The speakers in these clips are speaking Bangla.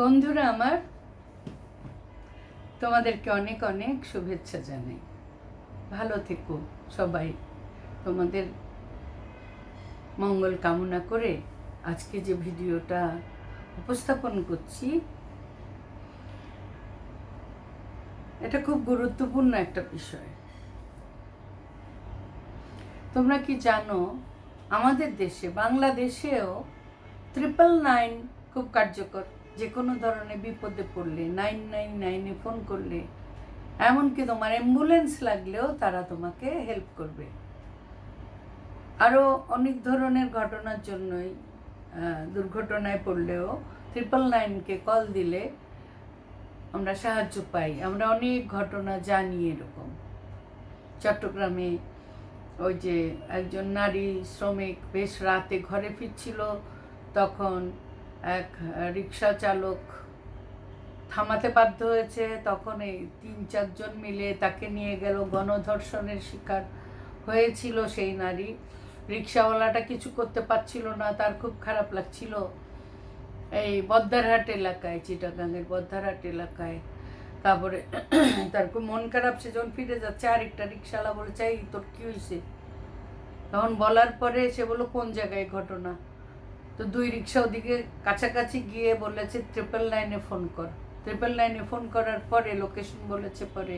বন্ধুরা আমার, তোমাদেরকে অনেক অনেক শুভেচ্ছা জানাই। ভালো থেকো সবাই। তোমাদের মঙ্গল কামনা করে আজকে যে ভিডিওটা উপস্থাপন করছি, এটা খুব গুরুত্বপূর্ণ একটা বিষয়। তোমরা কি জানো, আমাদের দেশে, বাংলাদেশেও ট্রিপল নাইন খুব কার্যকর। যে কোনো ধরনের বিপদে পড়লে নাইন নাইন নাইনে ফোন করলে, এমনকি তোমার অ্যাম্বুলেন্স লাগলেও তারা তোমাকে হেল্প করবে। আরও অনেক ধরনের ঘটনার জন্যই দুর্ঘটনায় পড়লেও ট্রিপল নাইনকে কল দিলে আমরা সাহায্য পাই। আমরা অনেক ঘটনা জানি এরকম। চট্টগ্রামে ওই যে একজন নারী শ্রমিক বেশ রাতে ঘরে ফিরছিল, তখন এক রিক্সা চালক থামাতে বাধ্য হয়েছে। তখন এই তিন চারজন মিলে তাকে নিয়ে গেল। গণধর্ষণের শিকার হয়েছিল সেই নারী। রিক্সাওয়ালাটা কিছু করতে পারছিল না। তার খুব খারাপ লাগছিল। এই বদ্দারহাট এলাকায় চিটাগাঙের বদ্দারহাট এলাকায়। তারপরে তার খুব মন খারাপ, সে যখন ফিরে যাচ্ছে, আরেকটা রিক্সাওয়ালা বলেছে, এই, তোর কী হয়েছে? তখন বলার পরে সে বলল, কোন জায়গায় ঘটনা? তো দুই রিক্সা ওদিকে কাছাকাছি গিয়ে বলেছে ট্রিপল নাইনে ফোন কর। ট্রিপল নাইনে ফোন করার পরে লোকেশন বলেছে পরে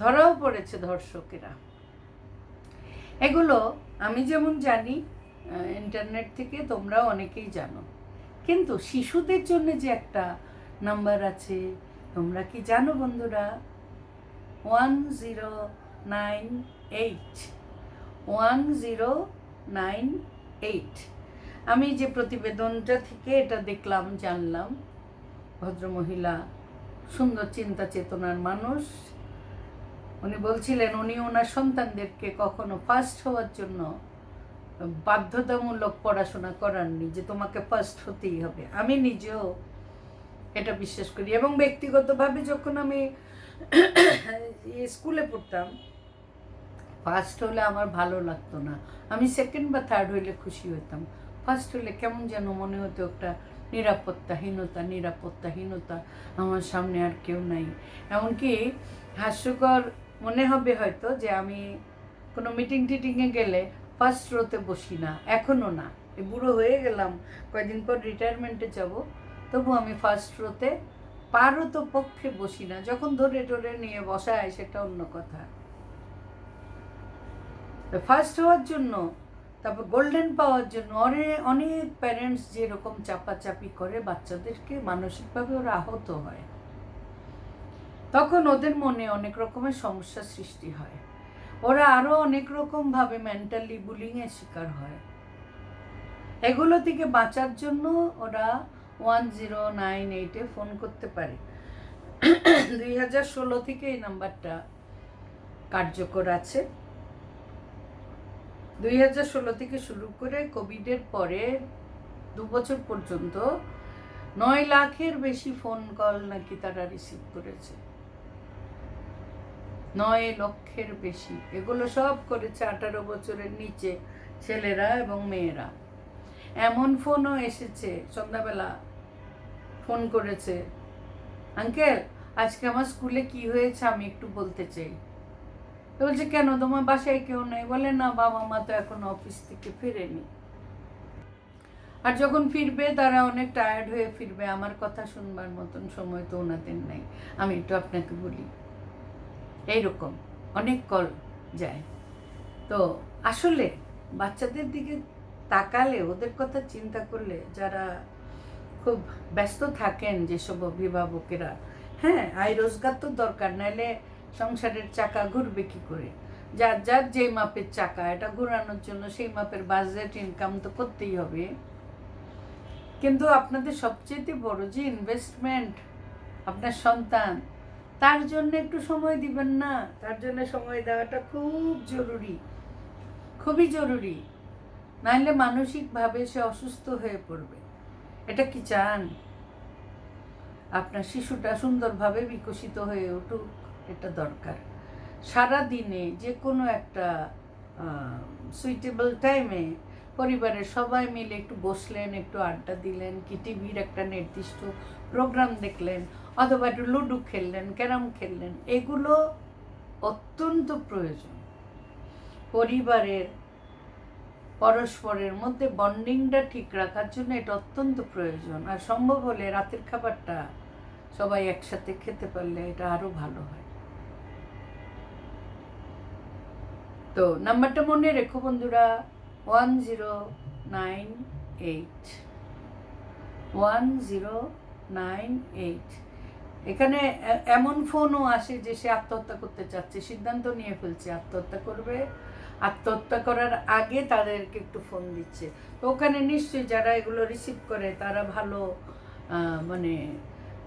ধরাও পড়েছে ধর্ষকেরা। এগুলো আমি যেমন জানি ইন্টারনেট থেকে তোমরাও অনেকেই জানো। কিন্তু শিশুদের জন্য যে একটা নাম্বার আছে, তোমরা কি জানো বন্ধুরা? One zero nine eight one zero nine eight আমি যে প্রতিবেদনটা থেকে এটা দেখলাম, জানলাম, ভদ্রমহিলা, সুন্দর চিন্তা চেতনার মানুষ, উনি বলছিলেন, উনি ওনার সন্তানদেরকে কখনো ফার্স্ট হওয়ার জন্য বাধ্যতামূলক পড়াশোনা করাননি যে তোমাকে ফার্স্ট হতেই হবে। আমি নিজেও এটা বিশ্বাস করি এবং ব্যক্তিগতভাবে যখন আমি স্কুলে পড়তাম ফার্স্ট হলে আমার ভালো লাগতো না। আমি সেকেন্ড বা থার্ড হইলে খুশি হতাম ফার্স্ট হলে কেমন যেন মনে হতো একটা নিরাপত্তাহীনতা নিরাপত্তাহীনতা আমার সামনে আর কেউ নাই। এমনকি হাস্যকর মনে হবে হয়তো যে আমি কোনো মিটিং টিটিংয়ে গেলে ফার্স্ট রোতে বসি না এখনও না। বুড়ো হয়ে গেলাম, কয়েকদিন পর রিটায়ারমেন্টে যাব, তবু আমি ফার্স্ট রোতে পারও তো পক্ষে বসি না, যখন ধরে টরে নিয়ে বসায় সেটা অন্য কথা। ফার্স্ট হওয়ার জন্য তারপর গোল্ডেন পাওয়ার জন্য অনেক অনেক প্যারেন্টস যেরকম চাপাচাপি করে বাচ্চাদেরকে, মানসিকভাবে ওরা আহত হয়। তখন ওদের মনে অনেক রকমের সমস্যা সৃষ্টি হয়। ওরা আরও অনেক রকমভাবে মেন্টালি বুলিংয়ের শিকার হয়। এগুলো থেকে বাঁচার জন্য ওরা ওয়ান জিরো নাইন এইটে ফোন করতে পারে। দুই হাজার ষোলো থেকে এই নাম্বারটা কার্যকর আছে। দুই হাজার ষোলো থেকে শুরু করে কোভিডের পরে দু বছর পর্যন্ত নয় লাখের বেশি ফোন কল নাকি তারা রিসিভ করেছে। নয় লক্ষের বেশি। এগুলো সব করেছে আঠারো বছরের নিচে ছেলেরা এবং মেয়েরা। এমন ফোনও এসেছে, সন্ধ্যাবেলা ফোন করেছে। আঙ্কেল, আজকে আমার স্কুলে কি হয়েছে আমি একটু বলতে চাই। তো বলছে, কেন? তোমার বাসায় কেউ নেই? বলে, না, বাবা মা তো এখন অফিস থেকে ফিরেনি। আর যখন ফিরবে, তারা অনেক টায়ার্ড হয়ে ফিরবে। আমার কথা শুনবার মতন সময় তো ওনাদের নাই। আমি একটু আপনাকে বলি, এইরকম অনেক কল যায়। তো আসলে বাচ্চাদের দিকে তাকালে, ওদের কথা চিন্তা করলে যারা খুব ব্যস্ত থাকেন যেসব অভিভাবকেরা হ্যাঁ আয় রোজগার তো দরকার। নাহলে সংসারের চাকা ঘুরবে কি করে? যার যার যে মাপের চাকা এটা ঘোরানোর জন্য সেই মাপের বাজেট ইনকাম তো করতেই হবে। কিন্তু আপনাদের সবচেয়ে বড় যে ইনভেস্টমেন্ট আপনার সন্তান তার জন্য একটু সময় দিবেন না। তার জন্য সময় দেওয়াটা খুব জরুরি। খুবই জরুরি। নাহলে মানসিকভাবে সে অসুস্থ হয়ে পড়বে। এটা কি চান? আপনার শিশুটা সুন্দরভাবে বিকশিত হয়ে উঠুক। এটা দরকার। সারা দিনে যে কোনো একটা সুইটেবল টাইমে পরিবারের সবাই মিলে একটু বসলেন, একটু আড্ডা দিলেন, কি টিভির একটা নির্দিষ্ট প্রোগ্রাম দেখলেন, অথবা একটু লুডো খেললেন, ক্যারাম খেললেন, এগুলো অত্যন্ত প্রয়োজন। পরিবারের, পরস্পরের মধ্যে বন্ডিংটা ঠিক রাখার জন্য এটা অত্যন্ত প্রয়োজন। আর সম্ভব হলে রাতের খাবারটা সবাই একসাথে খেতে পারলে এটা আরও ভালো হয়। তো নাম্বারটা মনে রেখো বন্ধুরা one zero nine eight one zero nine eight এখানে এমন ফোনও আসে যে সে আত্মহত্যা করতে চাচ্ছে, সিদ্ধান্ত নিয়ে ফেলছে, আত্মহত্যা করবে। আত্মহত্যা করার আগে তাদেরকে একটু ফোন দিচ্ছে। তো ওখানে নিশ্চয়ই যারা এগুলো রিসিভ করে, তারা ভালো মানে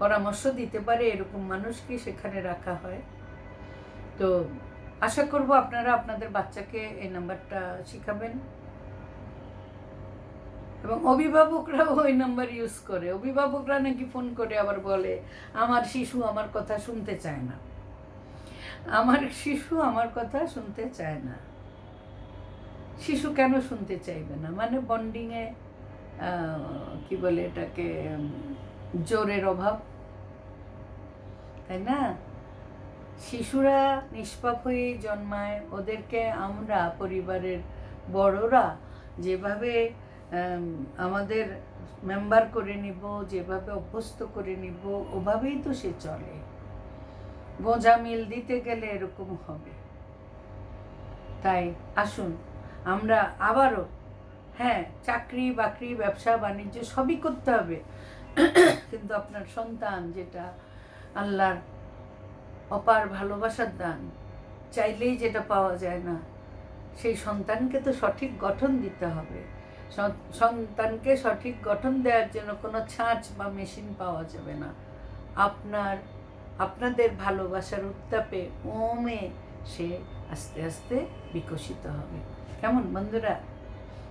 পরামর্শ দিতে পারে, এরকম মানুষকে সেখানে রাখা হয়। তো আশা করব আপনারা আপনাদের বাচ্চাকে এই নাম্বারটা শিখাবেন। এবং অভিভাবকরাও ওই নাম্বার ইউজ করে। অভিভাবকরা নাকি ফোন করে আবার বলে, আমার শিশু আমার কথা শুনতে চায় না। আমার শিশু আমার কথা শুনতে চায় না। শিশু কেন শুনতে চাইবে না? মানে বন্ডিংয়ে কি বলে এটাকে জোরের অভাব। তাই না? শিশুরা নিষ্পাপ হয়ে জন্মায়, ওদেরকে আমরা, পরিবারের বড়রা, যেভাবে আমাদের মেম্বার করে নিব, যেভাবে অভ্যস্ত করে নিব, ওভাবেই তো সে চলে। গোঁজা মিল দিতে গেলে এরকম হবে। তাই আসুন, আমরা আবারও হ্যাঁ চাকরি, বাকরি, ব্যবসা, বাণিজ্য সবই করতে হবে। কিন্তু আপনার সন্তান যেটা আল্লাহর অপার ভালোবাসার দান। চাইলেই যেটা পাওয়া যায় না। সেই সন্তানকে তো সঠিক গঠন দিতে হবে। সন্তানকে সঠিক গঠন দেওয়ার জন্য কোনো ছাঁচ বা মেশিন পাওয়া যাবে না। আপনার, আপনাদের ভালোবাসার উত্তাপে ওমে সে আস্তে আস্তে বিকশিত হবে। কেমন বন্ধুরা?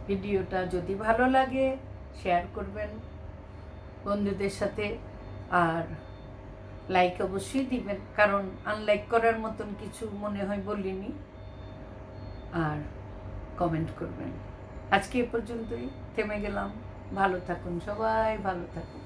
ভিডিওটা যদি ভালো লাগে শেয়ার করবেন বন্ধুদের সাথে। আর লাইক অবশ্যই দিবেন, কারণ আনলাইক করার মতন কিছু মনে হয় বলিনি। আর কমেন্ট করবেন। আজকে এ পর্যন্তই, থেমে গেলাম। ভালো থাকুন সবাই, ভালো থাকুন।